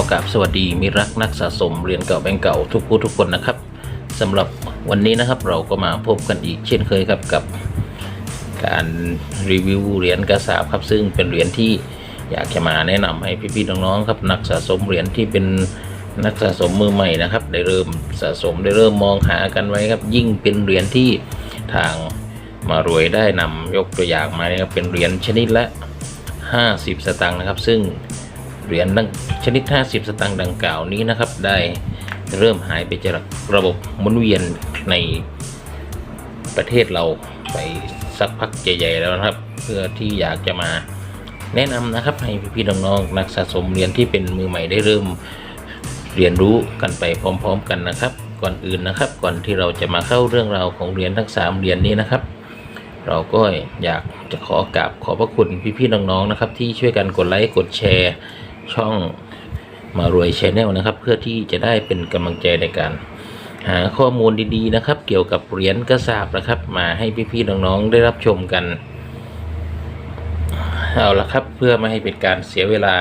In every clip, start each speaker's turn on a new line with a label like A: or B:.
A: อกราบสวัสดีมิรักนักสะสมเหรียญเก่าแบงก์เก่าทุกผู้ทุกคนนะครับสำหรับวันนี้นะครับเราก็มาพบกันอีกเช่นเคยครับกับ การรีวิวเหรียญกระสาบครับซึ่งเป็นเหรียญที่อยากจะมาแนะนำให้พี่ๆน้องๆครับนักสะสมเหรียญที่เป็นนักสะสมมือใหม่นะครับ ได้เริ่มสะสมได้เริ่มมองหากันไว้ครับ ยิ่งเป็นเหรียญที่ทางมารวยได้นำยกตัวอย่างมานะครับเป็นเหรียญชนิดละ 50 สตางค์นะครับ ซึ่ง เหรียญดังชนิด 50 สตางค์ดังกล่าวนี้นะครับ ได้เริ่มหายไปจากระบบหมุนเวียนในประเทศเราไปสักพักใหญ่ๆแล้วนะครับ เพื่อที่อยากจะมาแนะนำนะครับ ให้พี่ๆน้องๆนักสะสมเหรียญที่เป็นมือใหม่ได้เริ่มเรียนรู้กันไปพร้อม ๆ กันนะครับ ก่อนอื่นนะครับ ก่อนที่เราจะมาเข้าเรื่องราวของเหรียญทั้ง 3เหรียญนี้นะครับ เราก็อยากจะขอกราบขอบพระคุณพี่ๆน้องๆนะครับ ที่ช่วยกันกดไลค์กดแชร์ ช่องมารวยชแนลนะครับ เพื่อที่จะได้เป็นกำลังใจในการหาข้อมูลดีๆนะครับ เกี่ยวกับเหรียญกระสาบนะครับ มาให้พี่ๆน้องๆได้รับชมกันเอาละครับเพื่อไม่ให้เป็นการเสียเวลา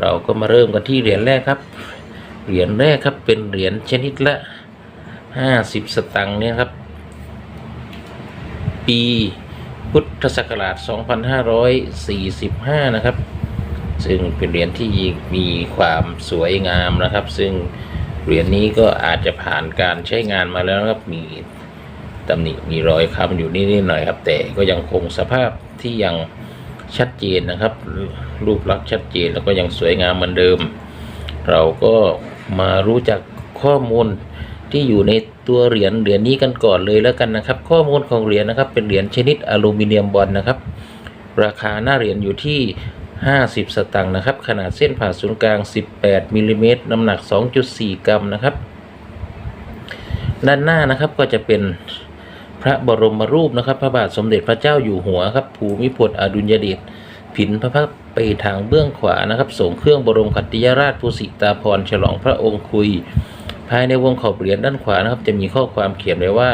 A: เราก็มาเริ่มกันที่เหรียญแรกครับ เหรียญแรกครับเป็นเหรียญชนิดละ 50 สตังค์เนี่ยครับ ปีพุทธศักราช 2545 นะครับ ซึ่งเป็นเหรียญที่มีความสวยงามนะครับ ซึ่งเหรียญนี้ก็อาจจะผ่านการใช้งานมาแล้วนะครับมีตำหนิมีรอยค้ำอยู่นิดๆหน่อยครับ แต่ก็ยังคงสภาพที่ยังชัดเจนนะครับ รูปลักษณ์ชัดเจนแล้วก็ยังสวยงามเหมือนเดิม เราก็มารู้จักข้อมูลที่อยู่ในตัวเหรียญเหรียญนี้กันก่อนเลยแล้วกันนะครับ ข้อมูลของเหรียญนะครับ เป็นเหรียญชนิดอลูมิเนียมบอลนะครับ ราคาหน้าเหรียญอยู่ที่ 50 สตางค์นะครับ ขนาดเส้นผ่าศูนย์กลาง 18มิลลิเมตรน้ำหนัก 2.4 กรัมนะครับ ด้านหน้านะครับก็จะเป็นพระบรมรูปนะครับ พระบาทสมเด็จพระเจ้าอยู่หัวครับภูมิพลอดุลยเดชผินพระพักตร์ไปทางเบื้องขวานะครับส่งเครื่องบรมขัตติยราชภูสิตาพรฉลองพระองค์คุย ภายในวงขอบเหรียญด้านขวานะครับ จะมีข้อความเขียนไว้ว่า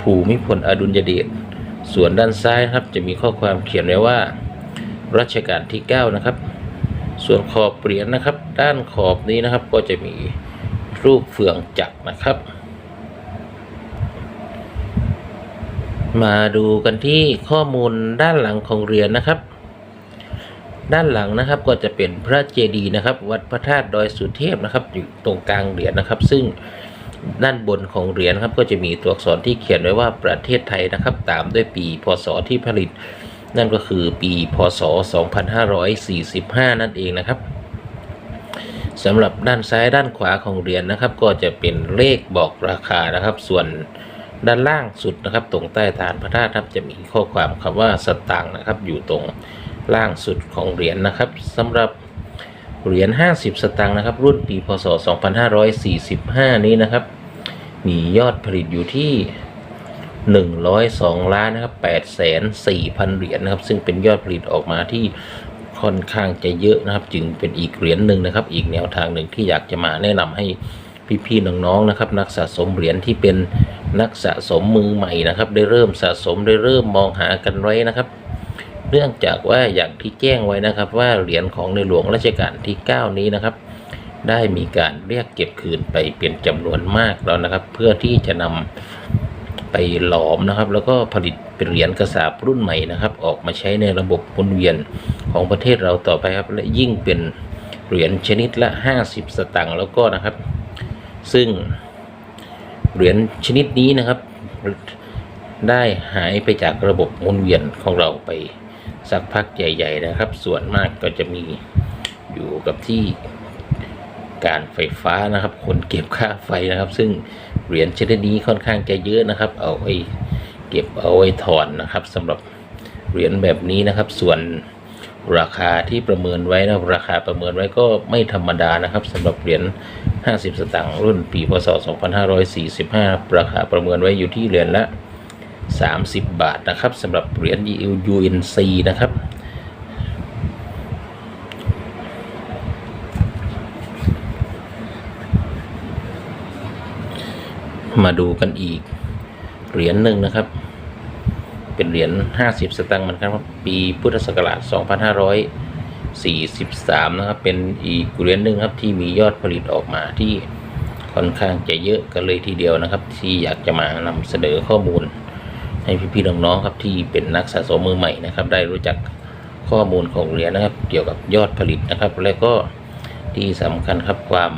A: ภูมิพลอดุลยเดชส่วนด้านซ้ายนะครับจะมีข้อความเขียนไว้ว่า รัชกาลที่ 9 นะครับ ส่วนขอบเหรียญนะครับ ด้านขอบนี้นะครับก็จะมีรูปเฟืองจักรนะครับ มาดูกันที่ข้อมูลด้านหลังของเหรียญนะครับ ด้านหลังนะครับก็จะเป็นพระเจดีย์นะครับ วัดพระธาตุดอยสุเทพนะครับ อยู่ตรงกลางเหรียญนะครับ ซึ่งด้านบนของเหรียญครับก็จะมีตัวอักษรที่เขียนไว้ว่าประเทศไทยนะครับ ตามด้วยปีพศที่ผลิต นั่นก็คือปีพศ 2545 นั่นเองนะครับสำหรับด้านซ้ายด้านขวาของเหรียญนะครับ ก็จะเป็นเลขบอกราคานะครับ ส่วนด้านล่างสุดนะครับ ตรงใต้ฐานพระธาตุครับจะมีข้อความคำว่าสตางค์นะครับ อยู่ตรงล่างสุดของเหรียญนะครับสำหรับเหรียญ50 สตางค์นะครับ รุ่นปีพศ 2545 นี้นะครับ มียอดผลิตอยู่ที่ 102 ล้านนะครับ8แสน4พันเหรียญนะครับ ซึ่งเป็นยอดผลิตออกมาที่ค่อนข้างจะเยอะนะครับ จึงเป็นอีกเหรียญหนึ่งนะครับ อีกแนวทางหนึ่งที่อยากจะมาแนะนำให้พี่ๆน้องๆนะครับ นักสะสมเหรียญที่เป็นนักสะสมมือใหม่นะครับ ได้เริ่มสะสมได้เริ่มมองหากันไว้นะครับเนื่องจากว่าอย่างที่แจ้งไว้นะครับ ว่าเหรียญของในหลวงรัชกาลที่ 9 นี้นะครับ ได้มีการเรียกเก็บคืนไปเป็นจำนวนมากแล้วนะครับ เพื่อที่จะนำ ไปหลอมนะครับ แล้วก็ผลิตเป็นเหรียญกระสาบรุ่นใหม่นะครับ ออกมาใช้ในระบบหมุนเวียนของประเทศเราต่อไปครับและยิ่งเป็นเหรียญชนิดละ 50 สตางค์แล้วก็นะครับ ซึ่งเหรียญชนิดนี้นะครับ ได้หายไปจากระบบหมุนเวียนของเราไปสักพักใหญ่ ๆ นะครับ ส่วนมากก็จะมีอยู่กับที่ การไฟฟ้านะครับ คนเก็บค่าไฟนะครับ ซึ่งเหรียญชนิดนี้ค่อนข้างจะเยอะนะครับ เอาไว้เก็บเอาไว้ถอนนะครับสำหรับเหรียญแบบนี้นะครับ ส่วนราคาที่ประเมินไว้นะรราคาประเมินไว้ก็ไม่ธรรมดานะครับสำหรับเหรียญ 50 สตางค์รุ่นปีพศ 2545 ราคาประเมินไว้อยู่ที่เหรียญละ 30 บาทนะครับสำหรับเหรียญ UNC นะครับ มาดูกันอีก เหรียญหนึ่งนะครับ เป็นเหรียญ50 สตางค์เหมือนกันครับ ปีพุทธศักราช43 นะครับ เป็นอีกเหรียญหนึ่งครับที่มียอดผลิตออกมาที่ค่อนข้างจะเยอะกันเลยทีเดียวนะครับ ที่อยากจะมานำเสนอข้อมูล ให้พี่ๆน้องๆครับที่เป็นนักสะสมมือใหม่นะครับ ได้รู้จักข้อมูลของเหรียญนะครับ เกี่ยวกับยอดผลิตนะครับ และก็ที่สำคัญครับความ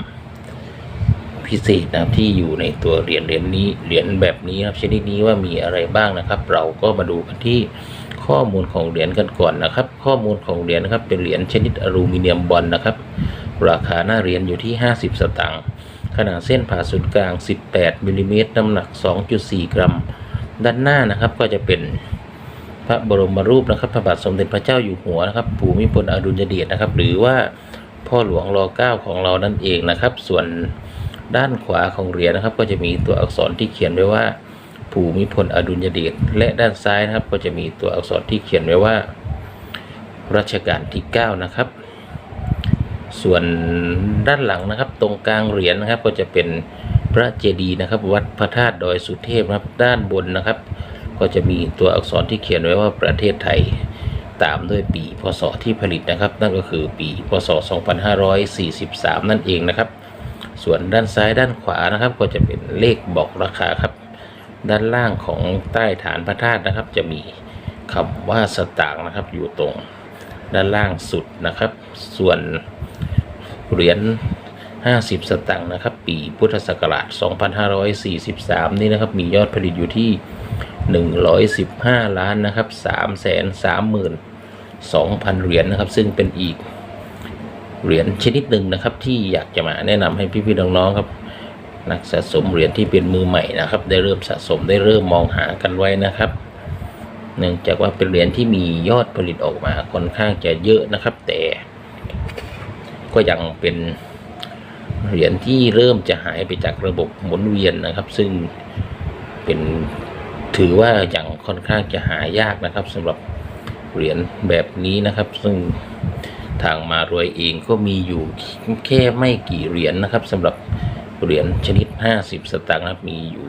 A: พิเศษนะครับที่อยู่ในตัวเหรียญเหรียญนี้เหรียญแบบนี้นะครับชนิดนี้ว่ามีอะไรบ้างนะครับ เราก็มาดูกันที่ข้อมูลของเหรียญกันก่อนนะครับ ข้อมูลของเหรียญนะครับเป็นเหรียญชนิดอลูมิเนียมบอลนะครับ ราคาหน้าเหรียญอยู่ที่ 50 สตางค์ขนาดเส้นผ่าศูนย์กลาง 18มิลลิเมตรน้ำหนัก 2.4 กรัม ด้านหน้านะครับก็จะเป็นพระบรมรูปนะครับพระบาทสมเด็จพระเจ้าอยู่หัวนะครับภูมิพลอดุลยเดชนะครับ หรือว่าพ่อหลวงรอเก้าของเรานั่นเองนะครับ ส่วน ด้านขวาของเหรียญนะครับ ก็จะมีตัวอักษรที่เขียนไว้ว่า ภูมิพลอดุลยเดชและด้านซ้ายนะครับ ก็จะมีตัวอักษรที่เขียนไว้ว่ารัชกาลที่ 9 นะครับ ส่วนด้านหลังนะครับ ตรงกลางเหรียญนะครับ ก็จะเป็นพระเจดีย์นะครับ วัดพระธาตุดอยสุเทพนะครับ ด้านบนนะครับ ก็จะมีตัวอักษรที่เขียนไว้ว่าประเทศไทยตามด้วยปีพศที่ผลิตนะครับ นั่นก็คือปีพศ 2543 นั่นเองนะครับ ส่วนด้านซ้ายด้านขวานะครับ ก็จะเป็นเลขบอกราคาครับ ด้านล่างของใต้ฐานพระธาตุนะครับ จะมีคำว่าสตางค์นะครับ อยู่ตรงด้านล่างสุดนะครับ ส่วนเหรียญ50 สตางค์นะครับ ปีพุทธศักราช 2543 นี่นะครับ มียอดผลิตอยู่ที่ 115 ล้านนะครับ332,000 เหรียญนะครับ ซึ่งเป็นอีก เหรียญชนิดหนึ่งนะครับ ที่อยากจะมาแนะนำให้พี่ๆน้องๆครับ นักสะสมเหรียญที่เป็นมือใหม่นะครับ ได้เริ่มสะสมได้เริ่มมองหากันไว้นะครับ เนื่องจากว่าเป็นเหรียญที่มียอดผลิตออกมาค่อนข้างจะเยอะนะครับ แต่ก็ยังเป็นเหรียญที่เริ่มจะหายไปจากระบบหมุนเวียนนะครับ ซึ่งเป็นถือว่าอย่างค่อนข้างจะหายากนะครับสำหรับเหรียญแบบนี้นะครับ ซึ่ง ทางมารวยเองก็มีอยู่แค่ไม่กี่เหรียญนะครับสำหรับเหรียญชนิด 50 สตางค์นะครับมีอยู่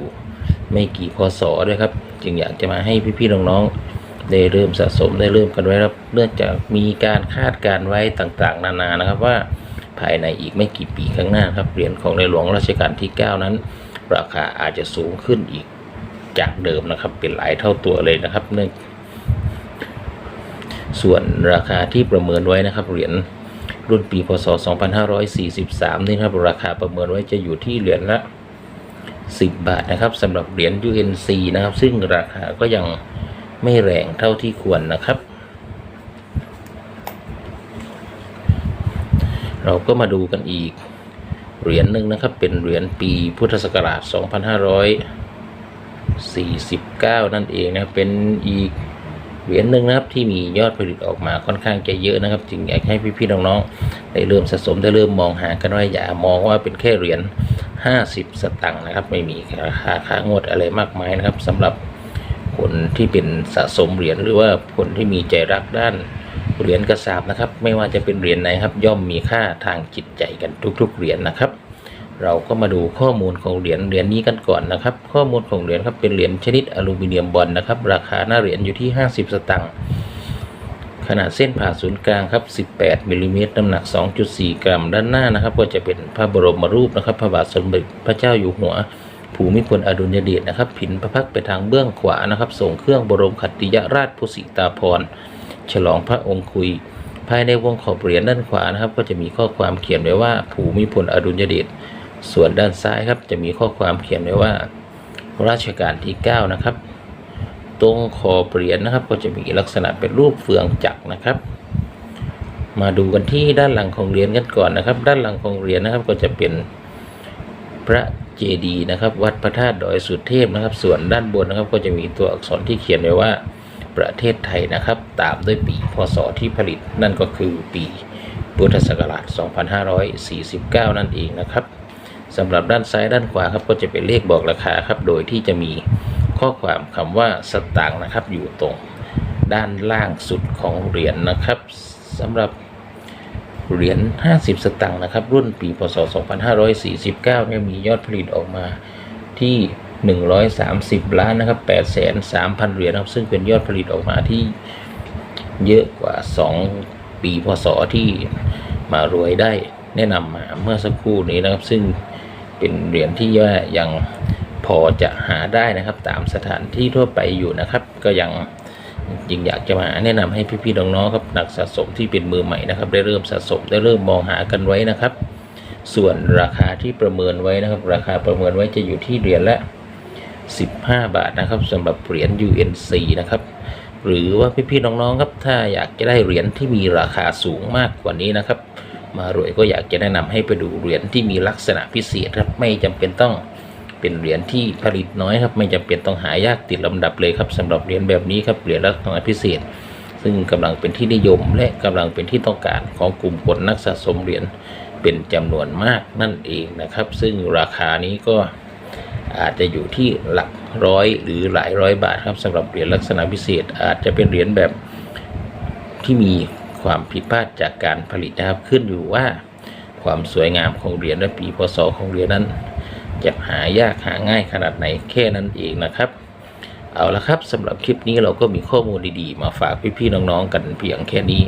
A: ไม่กี่พศด้วยครับ จึงอยากจะมาให้พี่ๆน้องๆได้เริ่มสะสมได้เริ่มกันไว้ครับเนื่องจากมีการคาดการไว้ต่างๆ นานานะครับว่าภายในอีกไม่กี่ปีข้างหน้าครับเหรียญของในหลวงรัชกาลที่ 9 นั้น ราคาอาจจะสูงขึ้นอีกจากเดิมนะครับเป็นหลายเท่าตัวเลยนะครับ เนื่อง ส่วนราคาที่ประเมินไว้นะครับเหรียญรุ่นปีพศ 2543 นี่ครับราคาประเมินไว้จะอยู่ที่เหรียญละ 10 บาทนะครับสำหรับเหรียญ UNC นะครับ ซึ่งราคาก็ยังไม่แรงเท่าที่ควรนะครับ เราก็มาดูกันอีกเหรียญหนึ่งนะครับเป็นเหรียญปีพุทธศักราช 2549 นั่นเองนะเป็นอีก เหรียญหนึ่งนะครับที่มียอดผลิตออกมาค่อนข้างจะเยอะนะครับ จึงอยากให้พี่ๆน้องๆได้เริ่มสะสมได้เริ่มมองหากันว่าอย่ามองว่าเป็นแค่เหรียญ50 สตังค์นะครับ ไม่มีราคาค่างวดอะไรมากมายนะครับสำหรับคนที่เป็นสะสมเหรียญหรือว่าคนที่มีใจรักด้านเหรียญกระสาบนะครับ ไม่ว่าจะเป็นเหรียญไหนครับ ย่อมมีค่าทางจิตใจกันทุกๆเหรียญนะครับ เราก็มาดูข้อมูลของเหรียญเหรียญนี้กันก่อนนะครับ ข้อมูลของเหรียญครับเป็นเหรียญชนิดอลูมิเนียมบอลนะครับ ราคาหน้าเหรียญอยู่ที่ 50 สตางค์ขนาดเส้นผ่าศูนย์กลางครับ 18มิลลิเมตรน้ำหนัก 2.4 กรัม ด้านหน้านะครับ ก็จะเป็นพระบรมรูปนะครับ พระบาทสมเด็จพระเจ้าอยู่หัว ภูมิพลอดุลยเดชนะครับ ผินพระพักตร์ไปทางเบื้องขวานะครับส่งเครื่องบรมขัตติยราชพุสิตาภรฉลองพระองค์คุย ภายในวงขอบเหรียญด้านขวานะครับ ก็จะมีข้อความเขียนไว้ว่าภูมิพลอดุลยเดช ส่วนด้านซ้ายครับจะมีข้อความเขียนไว้ว่ารัชกาลที่ 9 นะครับ ตรงขอบเหรียญนะครับ ก็จะมีลักษณะเป็นรูปเฟืองจักรนะครับ มาดูกันที่ด้านหลังของเหรียญกันก่อนนะครับ ด้านหลังของเหรียญนะครับก็จะเป็นพระเจดีย์นะครับ วัดพระธาตุดอยสุเทพนะครับ ส่วนด้านบนนะครับ ก็จะมีตัวอักษรที่เขียนไว้ว่าประเทศไทยนะครับ ตามด้วยปีพศที่ผลิตนั่นก็คือปีพุทธศักราช 2549 นั่นเองนะครับ สำหรับด้านซ้ายด้านขวาครับก็จะเป็นเลขบอกราคาครับ โดยที่จะมีข้อความคำว่าสตางค์นะครับ อยู่ตรงด้านล่างสุดของเหรียญนะครับสำหรับเหรียญ 50 สตางค์นะครับ รุ่นปีพศ 2549เนี่ยมียอดผลิตออกมาที่ 130 ล้านนะครับ8 3 0 0 0 เหรียญครับ ซึ่งเป็นยอดผลิตออกมาที่เยอะกว่า 2 ปีพศที่มารวยได้แนะนำมาเมื่อสักครู่นี้นะครับ ซึ่ง เป็นเหรียญที่ว่ายังพอจะหาได้นะครับ ตามสถานที่ทั่วไปอยู่นะครับ ก็ยังจริงอยากจะมาแนะนำให้พี่ๆน้องๆครับนักสะสมที่เป็นมือใหม่นะครับ ได้เริ่มสะสมได้เริ่มมองหากันไว้นะครับ ส่วนราคาที่ประเมินไว้นะครับ ราคาประเมินไว้จะอยู่ที่เหรียญละ 15 บาทนะครับสำหรับเหรียญ UNC นะครับหรือว่าพี่ๆน้องๆครับถ้าอยากจะได้เหรียญที่มีราคาสูงมากกว่านี้นะครับ มารวยก็อยากจะแนะนำให้ไปดูเหรียญที่มีลักษณะพิเศษครับไม่จำเป็นต้องเป็นเหรียญที่ผลิตน้อยครับ ไม่จำเป็นต้องหายากติดลำดับเลยครับสำหรับเหรียญแบบนี้ครับเหรียญลักษณะพิเศษ ซึ่งกำลังเป็นที่นิยมและกำลังเป็นที่ต้องการของกลุ่มคนนักสะสมเหรียญเป็นจำนวนมากนั่นเองนะครับ ซึ่งราคานี้ก็อาจจะอยู่ที่หลักร้อยหรือหลายร้อยบาทครับสำหรับเหรียญลักษณะพิเศษ อาจจะเป็นเหรียญแบบที่มี ความผิดพลาดจากการผลิตนะครับขึ้นอยู่ว่า ความสวยงามของเหรียญและปีพศของเหรียญนั้น จะหายากหาง่ายขนาดไหนแค่นั้นเองนะครับ เอาละครับสำหรับคลิปนี้เราก็มีข้อมูลดีๆ มาฝากพี่ๆน้องๆกันเพียงแค่นี้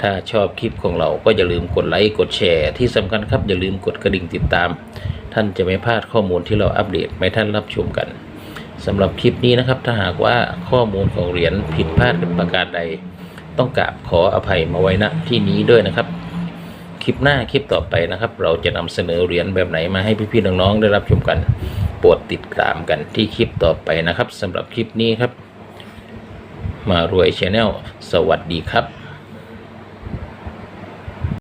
A: ถ้าชอบคลิปของเราก็อย่าลืมกดไลค์กดแชร์ที่สำคัญครับอย่าลืมกดกระดิ่งติดตาม ท่านจะไม่พลาดข้อมูลที่เราอัปเดตให้ท่านรับชมกันสำหรับคลิปนี้นะครับถ้าหากว่าข้อมูลของเหรียญผิดพลาดเป็นประการใด ต้องกราบขออภัยมาไว้ณที่นี้ด้วยนะครับ คลิปหน้าคลิปต่อไปนะครับ เราจะนำเสนอเหรียญแบบไหนมาให้พี่ๆน้องๆได้รับชมกันโปรดติดตามกันที่คลิปต่อไปนะครับสำหรับคลิปนี้ครับ มารวยชาแนลสวัสดีครับ